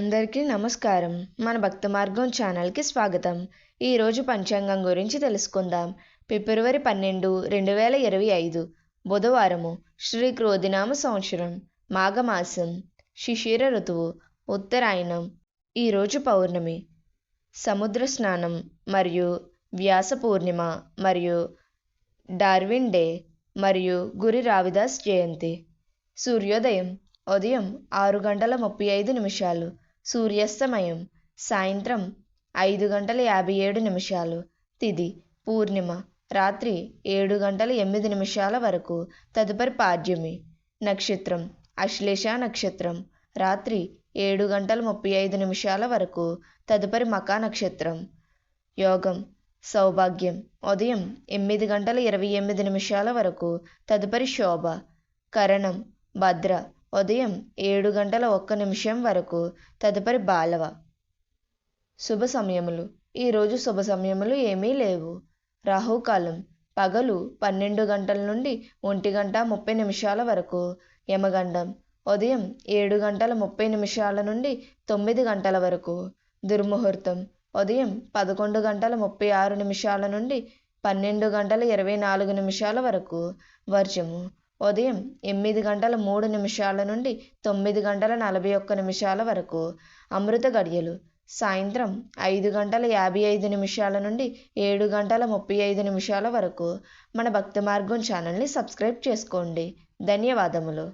అందరికీ నమస్కారం. మన భక్త మార్గం ఛానల్కి స్వాగతం. ఈరోజు పంచాంగం గురించి తెలుసుకుందాం. ఫిబ్రవరి పన్నెండు రెండు వేల ఇరవై ఐదు. బుధవారము శ్రీ క్రోధినామ సంవత్సరం మాఘమాసం శిశిర ఋతువు ఉత్తరాయణం. ఈరోజు పౌర్ణమి. సముద్ర స్నానం మరియు వ్యాస పూర్ణిమ మరియు డార్విన్ డే మరియు గురి రావిదాస్ జయంతి. సూర్యోదయం ఉదయం ఆరు గంటల ముప్పై ఐదు నిమిషాలు. సూర్యాస్తమయం సాయంత్రం ఐదు గంటల యాభై ఏడు నిమిషాలు తిది పూర్ణిమ రాత్రి ఏడు గంటల ఎనిమిది నిమిషాల వరకు తదుపరి పాడ్యమి నక్షత్రం అశ్లేష నక్షత్రం రాత్రి ఏడు గంటల ముప్పై ఐదు నిమిషాల వరకు తదుపరి మకా నక్షత్రం యోగం సౌభాగ్యం ఉదయం ఎనిమిది గంటల ఇరవై ఎనిమిది నిమిషాల వరకు తదుపరి శోభ కరణం భద్ర ఉదయం ఏడు గంటల ఒక్క నిమిషం వరకు తదుపరి బాలవ. శుభ సమయములు. ఈరోజు శుభ సమయములు ఏమీ లేవు. రాహుకాలం. పగలు పన్నెండు గంటల నుండి ఒంటి గంట ముప్పై నిమిషాల వరకు. యమగండం. ఉదయం ఏడు గంటల ముప్పై నిమిషాల నుండి తొమ్మిది గంటల వరకు. దుర్ముహూర్తం. ఉదయం పదకొండు గంటల ముప్పై ఆరు నిమిషాల నుండి పన్నెండు గంటల ఇరవై నాలుగు నిమిషాల వరకు. వర్జము. ఉదయం ఎనిమిది గంటల మూడు నిమిషాల నుండి తొమ్మిది గంటల నలభై ఒక్క నిమిషాల వరకు. అమృత గడియలు. సాయంత్రం ఐదు గంటల యాభై ఐదు నిమిషాల నుండి ఏడు గంటల ముప్పై ఐదు నిమిషాల వరకు. మన భక్తి మార్గం ఛానల్ని సబ్స్క్రైబ్ చేసుకోండి. ధన్యవాదములు.